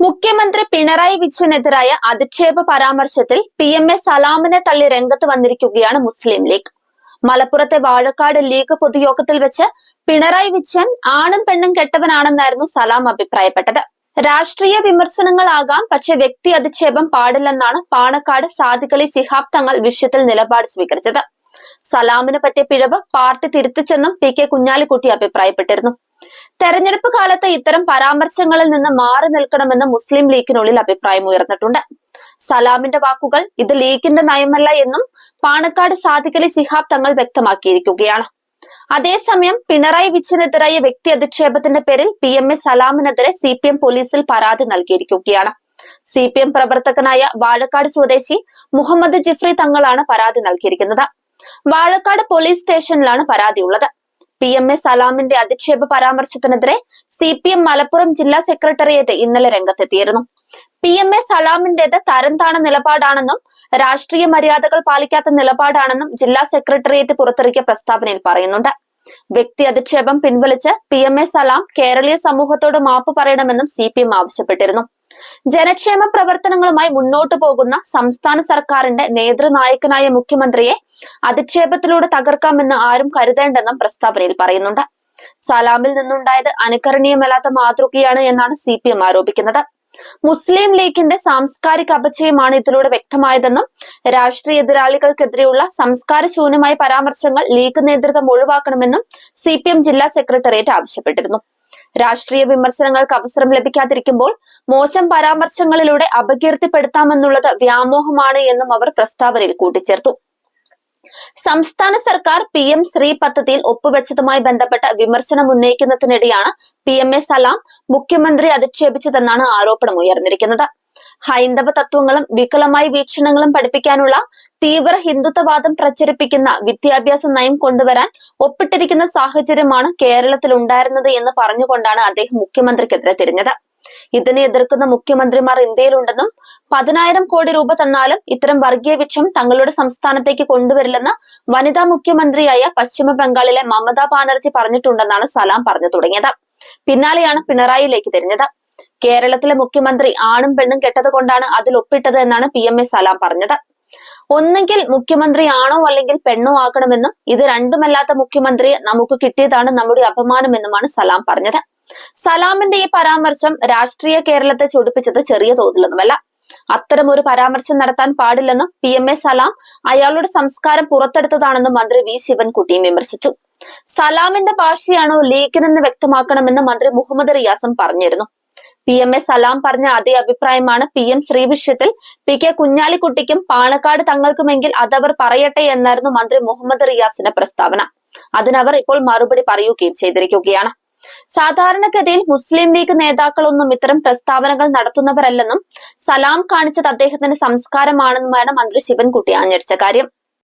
മുഖ്യമന്ത്രി പിണറായി വിജയനെതിരായ അധിക്ഷേപ പരാമർശത്തിൽ P M A സലാമിനെ തള്ളി രംഗത്ത് വന്നിരിക്കുകയാണ് മുസ്ലിം ലീഗ്. മലപ്പുറത്തെ വാഴക്കാട് ലീഗ് പൊതുയോഗത്തിൽ വെച്ച് പിണറായി വിജയൻ ആണും പെണ്ണും കെട്ടവനാണെന്നായിരുന്നു സലാം അഭിപ്രായപ്പെട്ടത്. രാഷ്ട്രീയ വിമർശനങ്ങളാകാം പക്ഷെ വ്യക്തി അധിക്ഷേപം പാടില്ലെന്നാണ് പാണക്കാട് സാദിഖലി ശിഹാബ് തങ്ങൾ വിഷയത്തിൽ നിലപാട് സ്വീകരിച്ചത്. സലാമിന് പറ്റിയ പിഴവ് പാർട്ടി തിരുത്തിച്ചെന്നും പി കെ കുഞ്ഞാലിക്കുട്ടി അഭിപ്രായപ്പെട്ടിരുന്നു. തെരഞ്ഞെടുപ്പ് കാലത്ത് ഇത്തരം പരാമർശങ്ങളിൽ നിന്ന് മാറി നിൽക്കണമെന്ന് മുസ്ലിം ലീഗിനുള്ളിൽ അഭിപ്രായം ഉയർന്നിട്ടുണ്ട്. സലാമിന്റെ വാക്കുകൾ ഇത് ലീഗിന്റെ നയമല്ല എന്നും പാണക്കാട് സാദിഖലി ശിഹാബ് തങ്ങൾ വ്യക്തമാക്കിയിരിക്കുകയാണ്. അതേസമയം പിണറായി വിജയനെതിരായ വ്യക്തി അധിക്ഷേപത്തിന്റെ പേരിൽ പി എം എ സലാമിനെതിരെ സി പി എം പോലീസിൽ പരാതി നൽകിയിരിക്കുകയാണ്. സി പി എം പ്രവർത്തകനായ വാഴക്കാട് സ്വദേശി മുഹമ്മദ് ജിഫ്രി തങ്ങളാണ് പരാതി നൽകിയിരിക്കുന്നത്. വാഴക്കാട് പോലീസ് സ്റ്റേഷനിലാണ് പരാതിയുള്ളത്. പി എം എ സലാമിന്റെ അധിക്ഷേപ പരാമർശത്തിനെതിരെ സി പി എം മലപ്പുറം ജില്ലാ സെക്രട്ടേറിയറ്റ് ഇന്നലെ രംഗത്തെത്തിയിരുന്നു. പി എം എ സലാമിന്റേത് തരംതാണ നിലപാടാണെന്നും രാഷ്ട്രീയ മര്യാദകൾ പാലിക്കാത്ത നിലപാടാണെന്നും ജില്ലാ സെക്രട്ടേറിയറ്റ് പുറത്തിറക്കിയ പ്രസ്താവനയിൽ പറയുന്നുണ്ട്. വ്യക്തി അധിക്ഷേപം പിൻവലിച്ച് പി എം എ സലാം കേരളീയ സമൂഹത്തോട് മാപ്പ് പറയണമെന്നും സി പി എം ആവശ്യപ്പെട്ടിരുന്നു. ജനക്ഷേമ പ്രവർത്തനങ്ങളുമായി മുന്നോട്ട് പോകുന്ന സംസ്ഥാന സർക്കാരിന്റെ നേതൃനായകനായ മുഖ്യമന്ത്രിയെ അധിക്ഷേപത്തിലൂടെ തകർക്കാമെന്ന് ആരും കരുതേണ്ടെന്നും പ്രസ്താവനയിൽ പറയുന്നുണ്ട്. സലാമിൽ നിന്നുണ്ടായത് അനുകരണീയമല്ലാത്ത മാതൃകയാണ് എന്നാണ് സി ആരോപിക്കുന്നത്. മുസ്ലിം ലീഗിന്റെ സാംസ്കാരിക അപചയമാണ് ഇതിലൂടെ വ്യക്തമായതെന്നും രാഷ്ട്രീയ എതിരാളികൾക്കെതിരെയുള്ള സംസ്കാര ശൂന്യമായ പരാമർശങ്ങൾ ലീഗ് നേതൃത്വം ഒഴിവാക്കണമെന്നും സി ജില്ലാ സെക്രട്ടേറിയറ്റ് ആവശ്യപ്പെട്ടിരുന്നു. രാഷ്ട്രീയ വിമർശനങ്ങൾക്ക് അവസരം ലഭിക്കാതിരിക്കുമ്പോൾ മോശം പരാമർശങ്ങളിലൂടെ അപകീർത്തിപ്പെടുത്താമെന്നുള്ളത് വ്യാമോഹമാണ് എന്നും അവർ പ്രസ്താവനയിൽ കൂട്ടിച്ചേർത്തു. സംസ്ഥാന സർക്കാർ പി എം ശ്രീ പദ്ധതിയിൽ ഒപ്പുവെച്ചതുമായി ബന്ധപ്പെട്ട വിമർശനം ഉന്നയിക്കുന്നതിനിടെയാണ് പി എം എ സലാം മുഖ്യമന്ത്രി അധിക്ഷേപിച്ചതെന്നാണ് ആരോപണം ഉയർന്നിരിക്കുന്നത്. ഹൈന്ദവ തത്വങ്ങളും വികലമായ വീക്ഷണങ്ങളും പഠിപ്പിക്കാനുള്ള തീവ്ര ഹിന്ദുത്വവാദം പ്രചരിപ്പിക്കുന്ന വിദ്യാഭ്യാസ നയം കൊണ്ടുവരാൻ ഒപ്പിട്ടിരിക്കുന്ന സാഹചര്യമാണ് കേരളത്തിൽ ഉണ്ടായിരുന്നത് എന്ന് പറഞ്ഞുകൊണ്ടാണ് അദ്ദേഹം മുഖ്യമന്ത്രിക്കെതിരെ തിരിഞ്ഞത്. ഇതിനെ എതിർക്കുന്ന മുഖ്യമന്ത്രിമാർ ഇന്ത്യയിലുണ്ടെന്നും പതിനായിരം കോടി രൂപ തന്നാലും ഇത്തരം വർഗീയ വിക്ഷം തങ്ങളുടെ സംസ്ഥാനത്തേക്ക് കൊണ്ടുവരില്ലെന്ന് വനിതാ മുഖ്യമന്ത്രിയായ പശ്ചിമ ബംഗാളിലെ മമതാ ബാനർജി പറഞ്ഞിട്ടുണ്ടെന്നാണ് സലാം പറഞ്ഞു തുടങ്ങിയത്. പിന്നാലെയാണ് പിണറായിയിലേക്ക് തിരിഞ്ഞത്. കേരളത്തിലെ മുഖ്യമന്ത്രി ആണും പെണ്ണും കെട്ടത് കൊണ്ടാണ് അതിൽ ഒപ്പിട്ടത് എന്നാണ് പി എം എ സലാം പറഞ്ഞത്. ഒന്നെങ്കിൽ മുഖ്യമന്ത്രി ആണോ അല്ലെങ്കിൽ പെണ്ണോ ആക്കണമെന്നും ഇത് രണ്ടുമല്ലാത്ത മുഖ്യമന്ത്രിയെ നമുക്ക് കിട്ടിയതാണ് നമ്മുടെ അപമാനമെന്നുമാണ് സലാം പറഞ്ഞത്. സലാമിന്റെ ഈ പരാമർശം രാഷ്ട്രീയ കേരളത്തെ ചൊടിപ്പിച്ചത് ചെറിയ തോതിലൊന്നുമല്ല. അത്തരം ഒരു പരാമർശം നടത്താൻ പാടില്ലെന്നും പി എം എ സലാം അയാളുടെ സംസ്കാരം പുറത്തെടുത്തതാണെന്നും മന്ത്രി വി ശിവൻകുട്ടിയും വിമർശിച്ചു. സലാമിന്റെ ഭാഷയാണോ ലീഗിനെന്ന് വ്യക്തമാക്കണമെന്ന് മന്ത്രി മുഹമ്മദ് റിയാസും പറഞ്ഞിരുന്നു. പി എം എ സലാം പറഞ്ഞ അതേ അഭിപ്രായമാണ് പി എം ശ്രീ വിഷയത്തിൽ പി കെ കുഞ്ഞാലിക്കുട്ടിക്കും പാണക്കാട് തങ്ങൾക്കുമെങ്കിൽ അതവർ പറയട്ടെ എന്നായിരുന്നു മന്ത്രി മുഹമ്മദ് റിയാസിന്റെ പ്രസ്താവന. അതിനവർ ഇപ്പോൾ മറുപടി പറയുകയും ചെയ്തിരിക്കുകയാണ്. സാധാരണഗതിയിൽ മുസ്ലിം ലീഗ് നേതാക്കളൊന്നും ഇത്തരം പ്രസ്താവനകൾ നടത്തുന്നവരല്ലെന്നും സലാം കാണിച്ചത് അദ്ദേഹത്തിന്റെ സംസ്കാരമാണെന്നുമാണ് മന്ത്രി ശിവൻകുട്ടി ആഞ്ഞടിച്ച കാര്യം.